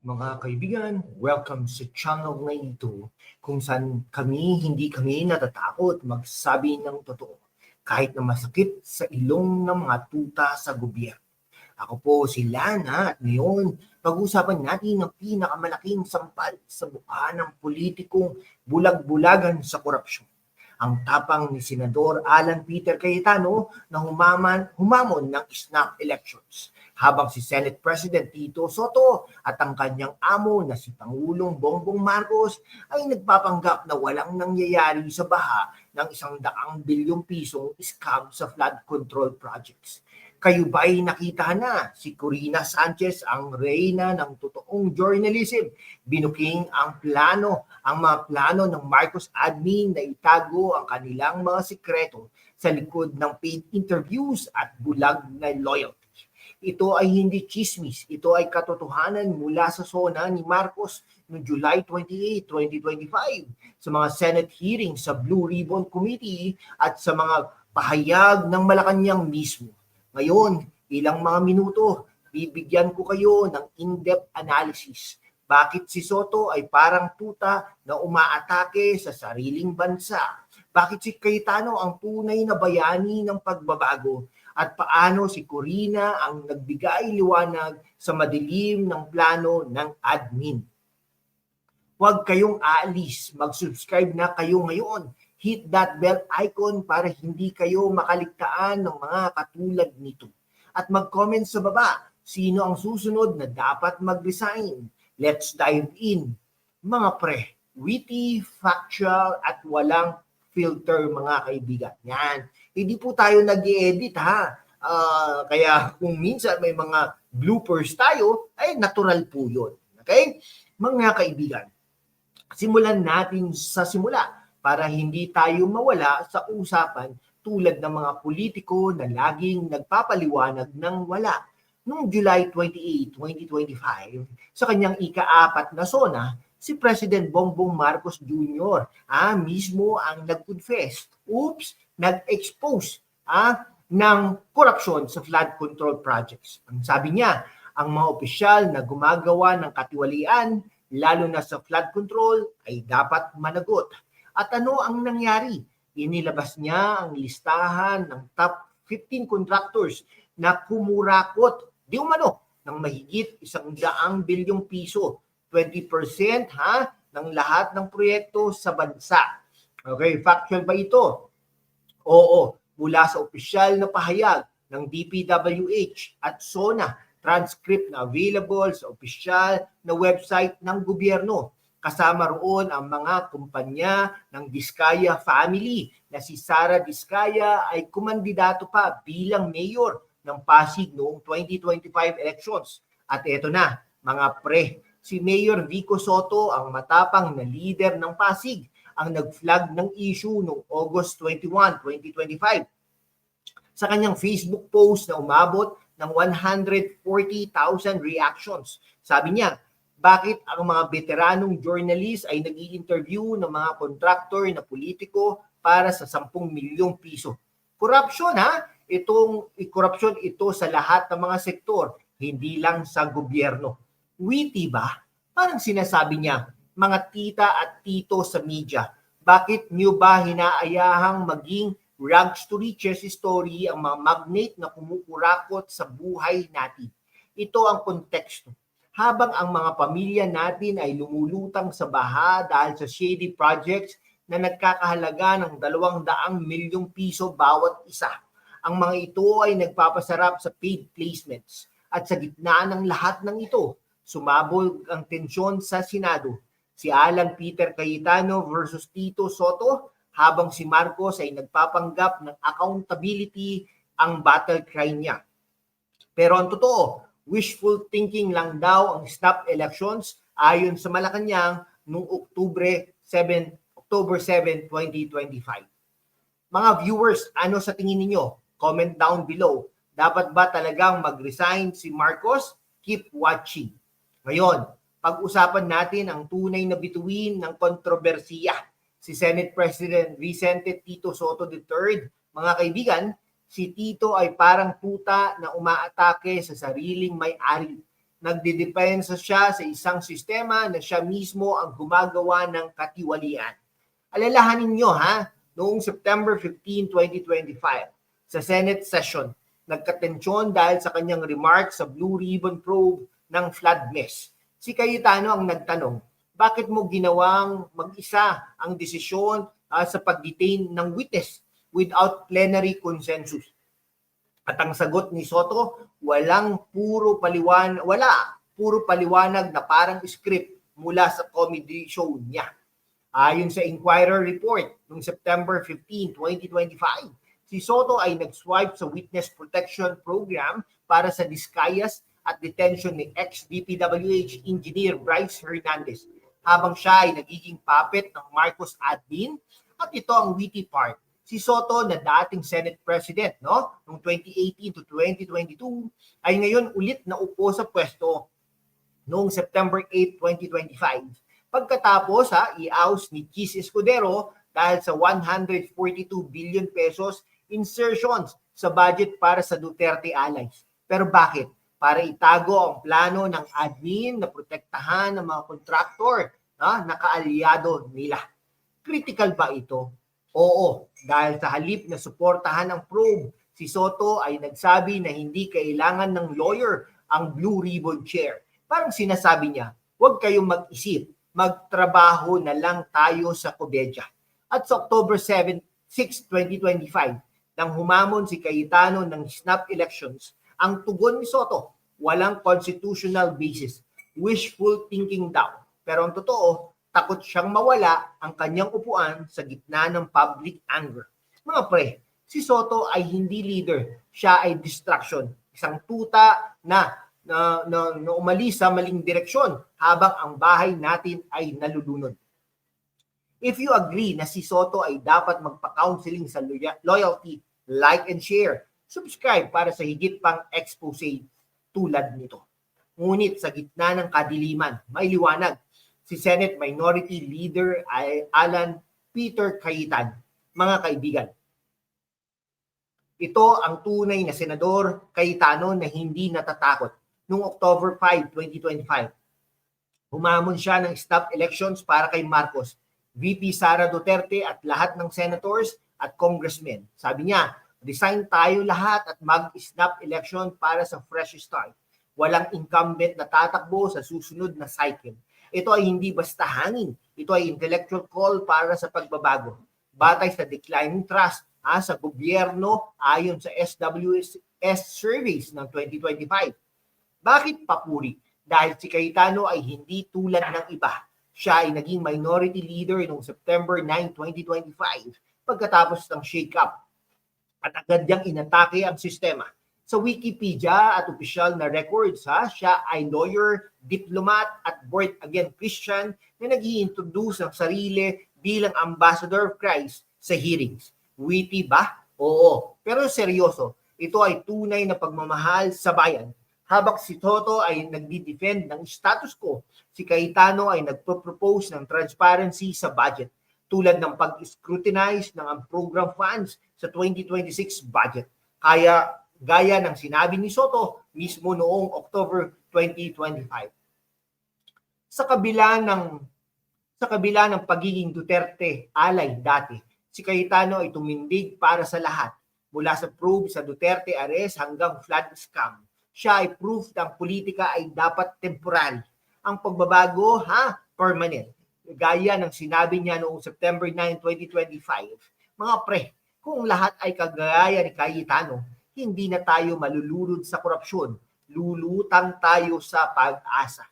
Mga kaibigan, welcome sa channel na ito kung saan kami, hindi kami natatakot magsabi ng totoo kahit na masakit sa ilong ng mga tuta sa gobyerno. Ako po si Lana at ngayon pag-usapan natin ang pinakamalaking sampal sa mukha ng politikong bulag-bulagan sa korupsyon. Ang tapang ni Senador Alan Peter Cayetano na humaman, humamon ng snap elections habang si Senate President Tito Soto at ang kanyang amo na si Pangulong Bongbong Marcos ay nagpapanggap na walang nangyayari sa baha ng isang daang bilyong pisong scam sa flood control projects. Kayo ba nakita na si Corina Sanchez ang reyna ng totoong journalism? Binuking ang plano, ang mga plano ng Marcos admin na itago ang kanilang mga sikreto sa likod ng paid interviews at bulag na loyalty. Ito ay hindi chismis, ito ay katotohanan mula sa zona ni Marcos noong July 28, 2025 sa mga Senate hearings sa Blue Ribbon Committee at sa mga pahayag ng Malacanang mismo. Ngayon, ilang mga minuto, bibigyan ko kayo ng in-depth analysis. Bakit si Soto ay parang tuta na umaatake sa sariling bansa? Bakit si Cayetano ang tunay na bayani ng pagbabago? At paano si Corina ang nagbigay liwanag sa madilim ng plano ng admin? Huwag kayong aalis. Mag-subscribe na kayo ngayon hit that bell icon para hindi kayo makaligtaan ng mga katulad nito. At mag-comment sa baba, sino ang susunod na dapat mag-resign. Let's dive in. Mga pre, witty, factual, at walang filter mga kaibigan. Yan. Hindi po tayo nag edit ha. Uh, kaya kung minsan may mga bloopers tayo, ay natural po yun. Okay? Mga kaibigan, simulan natin sa simula para hindi tayo mawala sa usapan tulad ng mga politiko na laging nagpapaliwanag ng wala. Noong July 28, 2025, sa kanyang ika-apat na sona, si President Bongbong Marcos Jr. Ah, mismo ang nag-confess, oops, nag-expose ah, ng korupsyon sa flood control projects. Ang sabi niya, ang mga opisyal na gumagawa ng katiwalian, lalo na sa flood control, ay dapat managot at ano ang nangyari? Inilabas niya ang listahan ng top 15 contractors na kumurakot di umano ng mahigit isang daang bilyong piso. 20% ha ng lahat ng proyekto sa bansa. Okay, factual ba ito? Oo, mula sa opisyal na pahayag ng DPWH at SONA, transcript na available sa opisyal na website ng gobyerno. Kasama roon ang mga kumpanya ng Diskaya family na si Sara Diskaya ay kumandidato pa bilang mayor ng Pasig noong 2025 elections. At eto na, mga pre, si Mayor Vico Soto ang matapang na leader ng Pasig ang nag-flag ng issue noong August 21, 2025. Sa kanyang Facebook post na umabot ng 140,000 reactions. Sabi niya, bakit ang mga veteranong journalist ay nag interview ng mga contractor na politiko para sa 10 milyong piso. Corruption ha? Itong corruption ito sa lahat ng mga sektor, hindi lang sa gobyerno. Witty ba? Parang sinasabi niya, mga tita at tito sa media, bakit niyo ba hinaayahang maging rags to riches story ang mga magnate na kumukurakot sa buhay natin? Ito ang konteksto habang ang mga pamilya natin ay lumulutang sa baha dahil sa shady projects na nagkakahalaga ng 200 milyong piso bawat isa. Ang mga ito ay nagpapasarap sa paid placements. At sa gitna ng lahat ng ito, sumabog ang tensyon sa Senado. Si Alan Peter Cayetano versus Tito Soto habang si Marcos ay nagpapanggap ng accountability ang battle cry niya. Pero ang totoo, wishful thinking lang daw ang stop elections ayon sa Malacanang noong Oktubre 7, October 7, 2025. Mga viewers, ano sa tingin ninyo? Comment down below. Dapat ba talagang mag-resign si Marcos? Keep watching. Ngayon, pag-usapan natin ang tunay na bituin ng kontrobersiya. Si Senate President Vicente Tito Soto III. Mga kaibigan, si Tito ay parang tuta na umaatake sa sariling may-ari. nagdidepensa siya sa isang sistema na siya mismo ang gumagawa ng katiwalian. Alalahanin nyo ha, noong September 15, 2025, sa Senate session, nagkatensyon dahil sa kanyang remarks sa Blue Ribbon probe ng flood mess. Si Cayetano ang nagtanong, bakit mo ginawang mag-isa ang desisyon uh, sa pag-detain ng witness without plenary consensus? At ang sagot ni Soto, walang puro paliwan, wala puro paliwanag na parang script mula sa comedy show niya. Ayon sa Inquirer report noong September 15, 2025, si Soto ay nag-swipe sa Witness Protection Program para sa Discayas at detention ni ex-DPWH Engineer Bryce Hernandez habang siya ay nagiging puppet ng Marcos admin at ito ang witty part si Soto na dating Senate President no noong 2018 to 2022 ay ngayon ulit na upo sa pwesto noong September 8, 2025. Pagkatapos ha, i-oust ni Chis Escudero dahil sa 142 billion pesos insertions sa budget para sa Duterte allies. Pero bakit? Para itago ang plano ng admin na protektahan ng mga kontraktor na nakaalyado nila. Critical ba ito? Oo, dahil sa halip na suportahan ng probe, si Soto ay nagsabi na hindi kailangan ng lawyer ang Blue Ribbon Chair. Parang sinasabi niya, huwag kayong mag-isip, magtrabaho na lang tayo sa Kobedya. At sa October 7, 6, 2025, nang humamon si Cayetano ng snap elections, ang tugon ni Soto, walang constitutional basis. Wishful thinking daw. Pero ang totoo, takot siyang mawala ang kanyang upuan sa gitna ng public anger. Mga pre, si Soto ay hindi leader, siya ay distraction, isang tuta na na, na, na umalis sa maling direksyon habang ang bahay natin ay nalulunod. If you agree na si Soto ay dapat magpa-counseling sa loyalty, like and share, subscribe para sa higit pang expose tulad nito. Ngunit sa gitna ng kadiliman, may liwanag si Senate Minority Leader Alan Peter Cayetano. Mga kaibigan, ito ang tunay na senador Cayetano na hindi natatakot. Noong October 5, 2025, humamon siya ng stop elections para kay Marcos, VP Sara Duterte at lahat ng senators at congressmen. Sabi niya, resign tayo lahat at mag-snap election para sa fresh start. Walang incumbent na tatakbo sa susunod na cycle ito ay hindi basta hangin. Ito ay intellectual call para sa pagbabago. Batay sa declining trust ha, sa gobyerno ayon sa SWS surveys ng 2025. Bakit papuri? Dahil si Cayetano ay hindi tulad ng iba. Siya ay naging minority leader noong September 9, 2025 pagkatapos ng shake-up. At agad niyang inatake ang sistema sa Wikipedia at opisyal na records ha, siya ay lawyer, diplomat at born again Christian na nag introduce ng sarili bilang ambassador of Christ sa hearings. Witty ba? Oo. Pero seryoso, ito ay tunay na pagmamahal sa bayan. Habang si Toto ay nagdi-defend ng status quo, si Cayetano ay nagpo-propose ng transparency sa budget tulad ng pag-scrutinize ng program funds sa 2026 budget. Kaya gaya ng sinabi ni Soto mismo noong October 2025. Sa kabila ng sa kabila ng pagiging Duterte alay dati, si Cayetano ay tumindig para sa lahat mula sa probe sa Duterte arrest hanggang flood scam. Siya ay proof ng politika ay dapat temporary. Ang pagbabago, ha, permanent. Gaya ng sinabi niya noong September 9, 2025. Mga pre, kung lahat ay kagaya ni Cayetano, hindi na tayo malulunod sa korupsyon. Lulutang tayo sa pag-asa.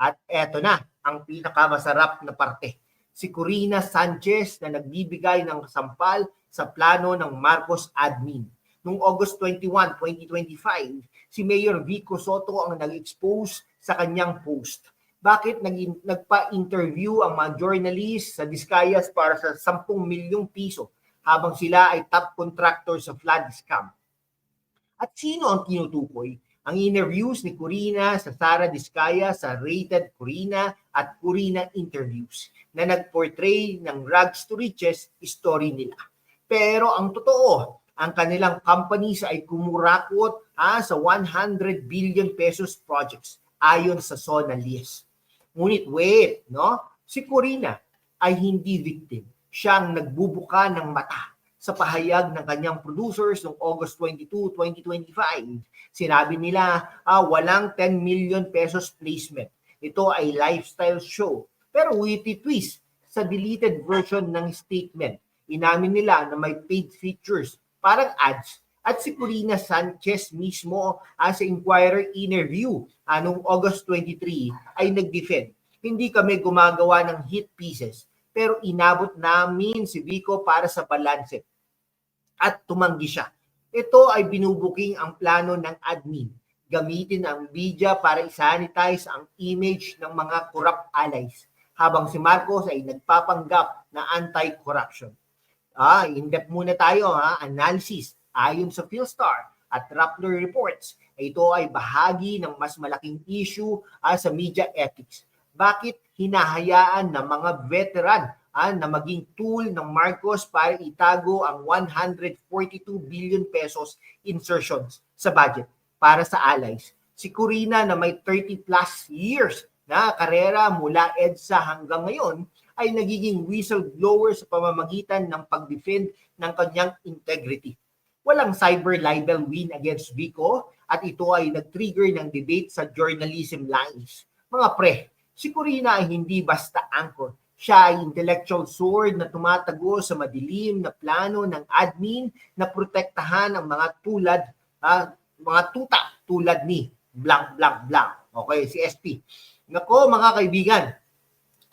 At eto na, ang pinakamasarap na parte. Si Corina Sanchez na nagbibigay ng sampal sa plano ng Marcos admin. Noong August 21, 2025, si Mayor Vico Soto ang nag-expose sa kanyang post. Bakit nag- nagpa-interview ang mga journalist sa Discayas para sa 10 milyong piso habang sila ay top contractor sa flood scam. At sino ang tinutukoy? Ang interviews ni Corina sa Sara Discaya sa Rated Corina at Corina Interviews na nag-portray ng rags to riches story nila. Pero ang totoo, ang kanilang companies ay kumurakot ah, sa 100 billion pesos projects ayon sa SONA list. Ngunit wait, no? Si Corina ay hindi victim. Siya ang nagbubuka ng mata sa pahayag ng kanyang producers noong August 22, 2025. Sinabi nila, ah, walang 10 million pesos placement. Ito ay lifestyle show. Pero witty twist, sa deleted version ng statement, inamin nila na may paid features, parang ads, at si Corina Sanchez mismo ah, sa Inquirer interview anong August 23 ay nag-defend. Hindi kami gumagawa ng hit pieces, pero inabot namin si Vico para sa balanse at tumanggi siya. Ito ay binubuking ang plano ng admin. Gamitin ang media para isanitize ang image ng mga corrupt allies habang si Marcos ay nagpapanggap na anti-corruption. Ah, in-depth muna tayo ha, analysis ayon sa Philstar at Rappler reports. Ito ay bahagi ng mas malaking issue ah, sa media ethics. Bakit hinahayaan ng mga veteran ah, na maging tool ng Marcos para itago ang 142 billion pesos insertions sa budget para sa allies. Si Corina na may 30 plus years na karera mula EDSA hanggang ngayon ay nagiging whistleblower sa pamamagitan ng pag-defend ng kanyang integrity. Walang cyber libel win against Vico at ito ay nag-trigger ng debate sa journalism lines. Mga pre, si Corina ay hindi basta anchor siya ay intellectual sword na tumatago sa madilim na plano ng admin na protektahan ang mga tulad, ah, mga tuta tulad ni blank, blank, blank. Okay, si SP. Nako mga kaibigan,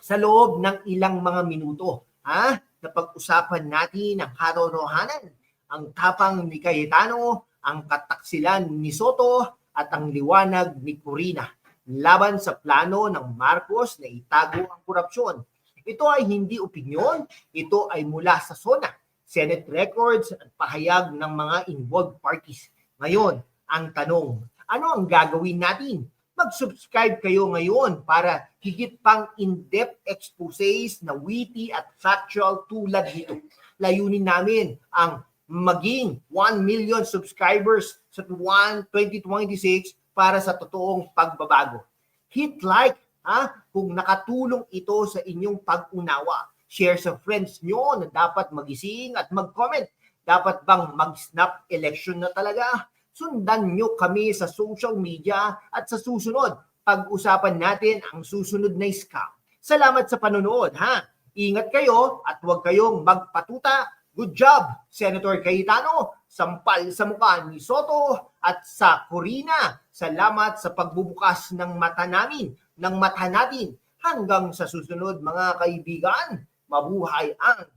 sa loob ng ilang mga minuto, ha, napag-usapan natin ang katotohanan, ang tapang ni Cayetano, ang kataksilan ni Soto, at ang liwanag ni Corina laban sa plano ng Marcos na itago ang korupsyon. Ito ay hindi opinyon, ito ay mula sa SONA, Senate records at pahayag ng mga involved parties. Ngayon, ang tanong, ano ang gagawin natin? Mag-subscribe kayo ngayon para higit pang in-depth exposés na witty at factual tulad nito. Layunin namin ang maging 1 million subscribers sa 1 2026 para sa totoong pagbabago. Hit like ha? Kung nakatulong ito sa inyong pag-unawa, share sa friends nyo na dapat magising at mag-comment. Dapat bang mag-snap election na talaga? Sundan nyo kami sa social media at sa susunod, pag-usapan natin ang susunod na scam. Salamat sa panonood, ha? Ingat kayo at huwag kayong magpatuta. Good job, Senator Cayetano. Sampal sa mukha ni Soto at sa Corina. Salamat sa pagbubukas ng mata namin ng mata natin. Hanggang sa susunod mga kaibigan, mabuhay ang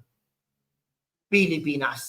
Pilipinas.